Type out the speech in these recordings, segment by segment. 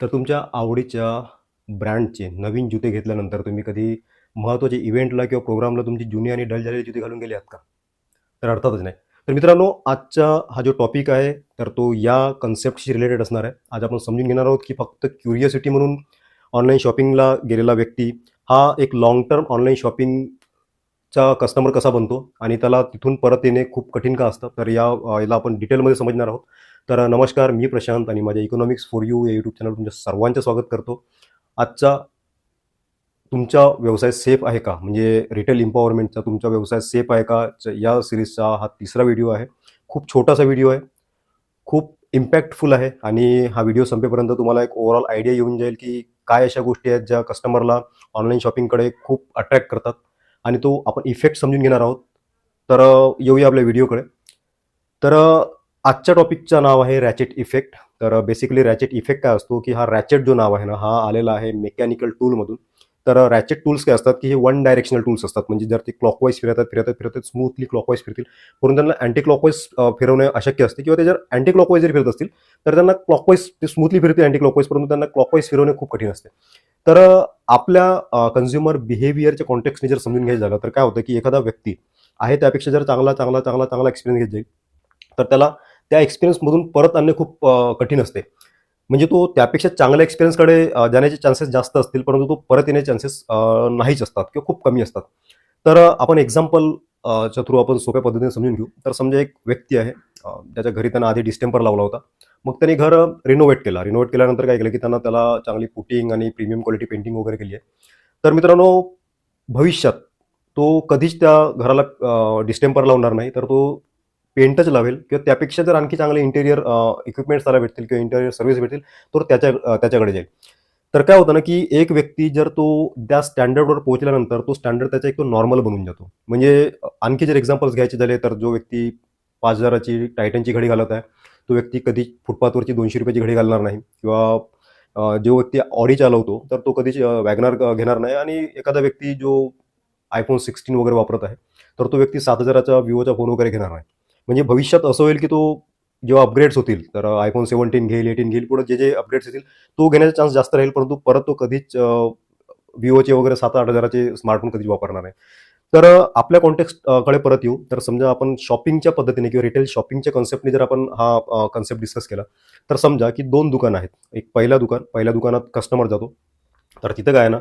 तर तुमच्या आवडीच्या ब्रँडचे नवीन जुते घेतल्यानंतर तुम्ही कधी महत्त्वाचे इव्हेंटला किंवा प्रोग्रामला तुमची जुनी आणि डल झालेली जुते घालून गेले आहात का? तर अर्थातच नाही. तर मित्रांनो आजचा हा जो टॉपिक आहे तर तो या कन्सेप्टशी रिलेटेड असणार आहे. आज आपण समजून घेणार आहोत की फक्त क्युरियोसिटी म्हणून ऑनलाईन शॉपिंगला गेलेला व्यक्ती हा एक लॉंग टर्म ऑनलाईन चा कस्टमर कसा बनतो आणि त्याला तिथून परत येणे खूप कठीण का असतं? तर या याला आपण डिटेलमध्ये समजणार आहोत. तर नमस्कार मी प्रशांत आणि माझ्या इकॉनॉमिक्स फॉर यू या यूट्यूब चॅनल तुमच्या सर्वांचं स्वागत करतो. आजचा तुमचा व्यवसाय सेफ आहे का? म्हणजे रिटेल इम्पॉवरमेंटचा तुमचा व्यवसाय सेफ आहे का? च- या सिरीजचा हा तिसरा व्हिडिओ आहे. खूप छोटासा व्हिडिओ आहे. खूप इम्पॅक्टफुल आहे आणि हा व्हिडिओ संपेपर्यंत तुम्हाला एक ओव्हरऑल आयडिया येऊन जाईल की काय अशा गोष्टी आहेत ज्या कस्टमरला ऑनलाईन शॉपिंगकडे खूप अट्रॅक्ट करतात. आणि तो आपण इफेक्ट समजून घेणार आहोत. तर येऊया आपल्या व्हिडिओकडे तर आजच्या टॉपिकचं नाव आहे रॅचेट इफेक्ट तर बेसिकली रॅचेट इफेक्ट काय असतो की हा रॅचेट जो नाव आहे ना हा आलेला आहे मेकॅनिकल टूलमधून तर रॅचेट टूल्स काय असतात की हे वन डायरेक्शनल टूल्स असतात. म्हणजे जर ते क्लॉकवाईज फिरतात फिरतात फिरतात स्मूथली क्लॉकवाईज फिरतील. परंतु त्यांना अँटी क्लॉकवाईज फिरवणे अशक्य असते. किंवा ते जर अँटी क्लॉकवाईज जर फिरत असतील तर त्यांना क्लॉकवाईज ते स्मूथली फिरते अँटी क्लॉकवाईज परंतु त्यांना क्लॉकवाईज फिरवणे खूप कठीण असते. तर आपल्या कन्झ्युमर बिहेवियरच्या कॉन्टेक्स्टने जर समजून घ्यायचं झालं तर काय होतं की एखादा व्यक्ती आहे त्यापेक्षा जर चांगला चांगला चांगला चांगला एक्सपिरियन्स घेत जाईल तर त्याला त्या एक्सपिरियन्समधून परत आणणे खूप कठीण असते. म्हणजे तो त्यापेक्षा चांगल्या एक्सपिरियन्सकडे जाण्याचे चान्सेस जास्त असतील परंतु तो परत येण्याचे चान्सेस नाहीच असतात किंवा खूप कमी असतात. तर आपण एक्झाम्पल च्या थ्रू आपण सोप्या पद्धतीने समजून घेऊ. तर समजा एक व्यक्ती आहे त्याच्या घरी त्यांना आधी डिस्टेंपर लावला होता. मग त्यांनी घर रिनोव्हेट केला. रिनोव्हेट केल्यानंतर काय केलं की त्यांना त्याला चांगली पुटिंग आणि प्रीमियम क्वालिटी पेंटिंग वगैरे केली आहे. तर मित्रांनो भविष्यात तो कधीच त्या घराला डिस्टेंपर लावणार नाही. तर तो पेंटच लावेल किंवा त्यापेक्षा जर आणखी चांगले इंटेरियर इक्विपमेंट्स त्याला भेटतील किंवा इंटेरियर सर्व्हिस भेटतील तर त्याच्या त्याच्याकडे जाईल. तर काय होतं ना की एक व्यक्ती जर तो त्या स्टँडर्डवर पोहोचल्यानंतर तो स्टँडर्ड त्याचा एक तो नॉर्मल बनून जातो. म्हणजे आणखी जर एक्झाम्पल्स घ्यायचे झाले तर जो व्यक्ती पाच हजाराची टायटनची घडी घालत आहे तो व्यक्ती कधी फुटपाथवरची दोनशे रुपयाची घडी घालणार नाही किंवा जो व्यक्ती ऑडी चालवतो तर तो कधीच वॅगनार घेणार नाही आणि एखादा व्यक्ती जो आयफोन सिक्स्टीन वगैरे वापरत आहे तर तो व्यक्ती सात हजाराचा विवोचा फोन वगैरे घेणार नाही. म्हणजे भविष्यात असं होईल की तो जेव्हा अपग्रेड्स होतील तर आयफोन सेव्हन्टीन घेईल एटीन घेईल पुढे जे जे अपग्रेड्स येतील तो घेण्याचा चान्स जास्त राहील परंतु परत तो कधीच विवोचे वगैरे सात आठ हजाराचे स्मार्टफोन कधीच वापरणार नाही. तर आपल्या कॉन्टेक्स्टकडे परत येऊ. तर समजा आपण शॉपिंगच्या पद्धतीने किंवा रिटेल शॉपिंगच्या कन्सेप्टने जर आपण हा कन्सेप्ट डिस्कस केला तर समजा की दोन दुकान आहेत. एक पहिला दुकान पहिल्या दुकानात कस्टमर जातो. तर तिथं काय आहे ना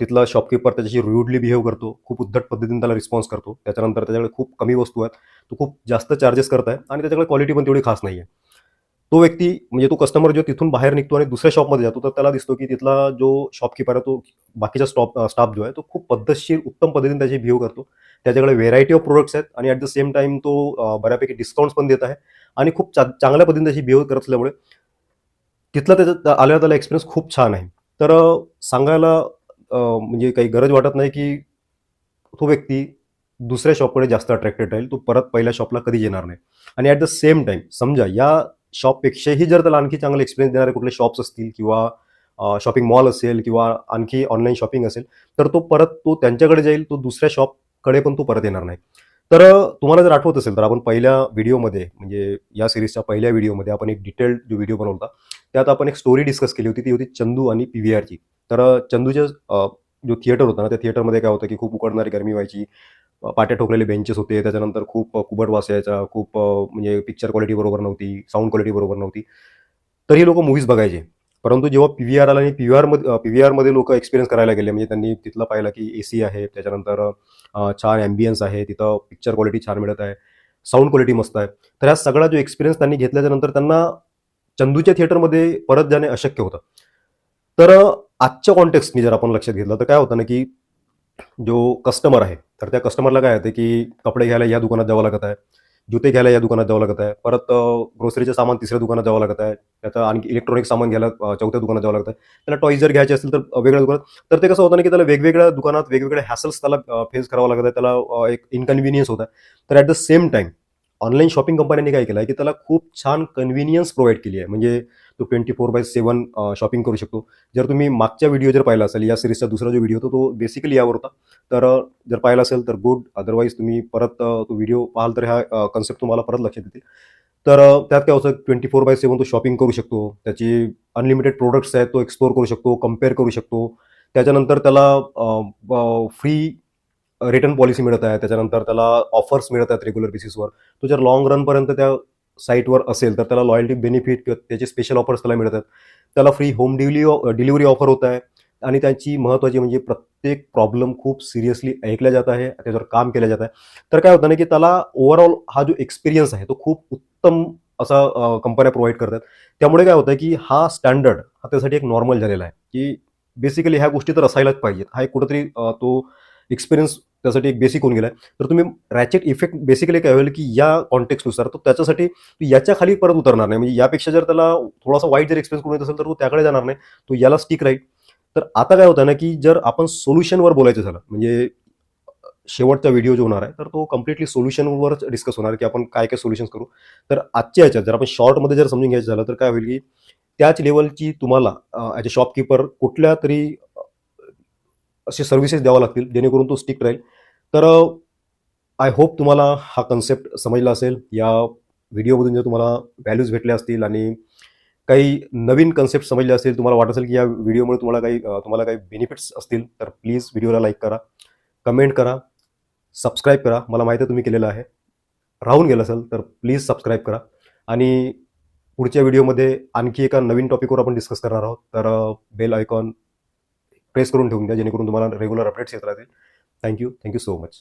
तिथला शॉपकीपर त्याच्याशी रुडली बिहेव करतो खूप उद्धट पद्धतीने त्याला रिस्पॉन्स करतो. त्याच्यानंतर त्याच्याकडे खूप कमी वस्तू आहेत. तो खूप जास्त चार्जेस करत आहे आणि त्याच्याकडे क्वालिटी पण तेवढी खास नाही आहे तो व्यक्ती म्हणजे तो कस्टमर जो तिथून बाहेर निघतो आणि दुसऱ्या शॉपमध्ये जातो तर त्याला दिसतो की तिथला जो शॉपकीपर आहे तो बाकीचा स्टॉप स्टाफ जो आहे तो खूप पद्धतशीर उत्तम पद्धतीने त्याची बिहेव करतो. त्याच्याकडे व्हेरायटी ऑफ प्रोडक्ट्स आहेत आणि ॲट द सेम टाइम तो बऱ्यापैकी डिस्काउंट्स पण देत आहे आणि खूप चा चांगल्या पद्धतीने त्याची बिहेव करत असल्यामुळे तिथला त्याचा आलेला त्याला एक्सपिरियन्स खूप छान आहे. तर सांगायला म्हणजे काही गरज वाटत नाही की तो व्यक्ती दुसऱ्या शॉपकडे जास्त अट्रॅक्टेड राहील. तो परत पहिल्या शॉपला कधी येणार नाही. आणि ॲट द सेम टाईम समजा या शॉपपेक्षाही जर त्याला आणखी चांगला एक्सपिरियन्स देणारे कुठले शॉप्स असतील किंवा शॉपिंग मॉल असेल किंवा आणखी ऑनलाईन शॉपिंग असेल तर तो परत तो त्यांच्याकडे जाईल. तो दुसऱ्या शॉपकडे पण तो परत येणार नाही. तर तुम्हाला जर आठवत असेल तर आपण पहिल्या व्हिडिओमध्ये म्हणजे या सिरीजच्या पहिल्या व्हिडिओमध्ये आपण एक डिटेल्ड जो व्हिडिओ बनवला त्यात आपण एक स्टोरी डिस्कस केली होती. ती होती चंदू आणि पी व्ही आरची. तर चंदूच्या जो थिएटर होता ना त्या थिएटरमध्ये काय होतं की खूप उकडणारी गरमी व्हायची. पाट्या ठोकलेले बेंचेस होते. त्याच्यानंतर खूप कुबट वास यायचा. खूप म्हणजे पिक्चर क्वालिटी बरोबर नव्हती. साऊंड क्वालिटी बरोबर नव्हती. तर हे लोक मूवीज बघायचे. परंतु जेव्हा पी व्ही आर आला आणि पी व्ही आरमध्ये पी व्ही आरमध्ये लोक एक्सपिरियन्स करायला गेले म्हणजे त्यांनी तिथलं पाहिलं की ए सी आहे त्याच्यानंतर छान ॲम्बियन्स आहे तिथं पिक्चर क्वालिटी छान मिळत आहे. साऊंड क्वालिटी मस्त आहे. तर ह्या सगळा जो एक्सपिरियन्स त्यांनी घेतल्याच्या नंतर त्यांना चंदूच्या थिएटरमध्ये परत जाणे अशक्य होतं. तर आजच्या कॉन्टेक्स्टनी जर आपण लक्षात घेतलं तर काय होतं ना की जो कस्टमर आहे तर त्या कस्टमरला काय होतं की कपडे घ्यायला या दुकानात जावं लागत आहे जुते घ्यायला या दुकानात जावं लागत आहे परत ग्रोसरीचे सामान तिसऱ्या दुकानात जावं लागत आहे त्याचं आणखी इलेक्ट्रॉनिक सामान घ्यायला चौथ्या दुकानात जावं लागत आहे त्याला टॉईज जर घ्यायचे असेल तर वेगळ्या दुकानात तर ते कसं होतं ना की त्याला वेगवेगळ्या दुकानात वेगवेगळ्या हॅसल्स त्याला फेस करावं लागत आहे त्याला एक इनकन्व्हिनियन्स होत आहे. तर at the same time online shopping कंपन्यांनी काय केलं आहे की त्याला खूप छान कन्व्हिनियन्स प्रोव्हाइड केली आहे. म्हणजे तो twenty four by seven shopping करू शकतो. जर तुम्ही मागच्या व्हिडिओ जर पाहिला असेल या सिरीजचा दुसरा जो व्हिडिओ होता तो बेसिकली यावर होता. तर जर पाहिला असेल तर गुड अदरवाईज तुम्ही परत तो व्हिडिओ पाहाल तर ह्या कन्सेप्ट तुम्हाला परत लक्षात येतील. तर त्यात काय होतं ट्वेंटी फोर बाय सेवन तो शॉपिंग करू शकतो. त्याची अनलिमिटेड प्रोडक्ट्स आहेत तो एक्सप्लोर करू शकतो कंपेअर करू शकतो. त्याच्यानंतर त्याला फ्री रिटर्न पॉलिसी मिळत आहे त्याच्यानंतर त्याला ऑफर्स मिळत आहेत रेग्युलर बेसिसवर तो जर लॉंग रनपर्यंत त्या साईटवर असेल तर त्याला लॉयल्टी बेनिफिट किंवा त्याचे स्पेशल ऑफर्स त्याला मिळतात. त्याला free home delivery delivery offer होत आहे आणि त्यांची महत्त्वाची म्हणजे प्रत्येक प्रॉब्लेम खूप सिरियसली ऐकल्या जात आहे त्याच्यावर काम केलं जात आहे. तर काय होतं ना की त्याला ओव्हरऑल हा जो एक्सपिरियन्स आहे तो खूप उत्तम असा कंपन्या प्रोव्हाइड करतात त्यामुळे काय होतं की हा स्टँडर्ड हा त्यासाठी एक नॉर्मल झालेला आहे. की बेसिकली ह्या गोष्टी तर असायलाच पाहिजेत. हा एक कुठंतरी तो एक्सपिरियन्स त्यासाठी एक बेसिक होऊन गेला आहे तर तुम्ही रॅचेट इफेक्ट बेसिकली काय होईल की या कॉन्टेक्सनुसार तो त्याच्यासाठी तो याच्या खाली परत उतरणार नाही. म्हणजे यापेक्षा जर त्याला थोडासा वाईट जर एक्सपिरियन्स करून येत असेल तर तो त्याकडे जाणार नाही. तो याला स्टिक राहील तर आता काय होतं ना की जर आपण सोल्युशनवर बोलायचं झालं म्हणजे शेवटचा व्हिडिओ जो होणार आहे तर तो कम्प्लिटली सोल्युशनवरच डिस्कस होणार की आपण काय काय सोल्युशन्स करू. तर आजच्या याच्यात जर आपण शॉर्टमध्ये जर समजून घ्यायचं झालं तर काय होईल की त्याच लेवलची तुम्हाला ॲज अ शॉपकीपर कुठल्या तरी असे सर्व्हिसेस द्यावं लागतील जेणेकरून तो स्टिक राहील. तर आय होप तुम्हाला हा कन्सेप्ट समजला असेल. या व्हिडिओमधून जर तुम्हाला व्हॅल्यूज भेटल्या असतील आणि काही नवीन कन्सेप्ट समजले असतील तुम्हाला वाटत असेल की या व्हिडिओमुळे तुम्हाला काही तुम्हाला काही बेनिफिट्स असतील तर प्लीज व्हिडिओला लाईक करा. कमेंट करा. सबस्क्राईब करा. मला माहिती आहे तुम्ही केलेलं आहे. राहून गेलं असेल तर प्लीज सबस्क्राईब करा. आणि पुढच्या व्हिडिओमध्ये आणखी एका नवीन टॉपिकवर आपण डिस्कस करणार आहोत. तर बेल आयकॉन प्रेस करून ठेवून द्या जेणेकरून तुम्हाला रेग्युलर अपडेट्स येत राहतील. Thank you thank you so much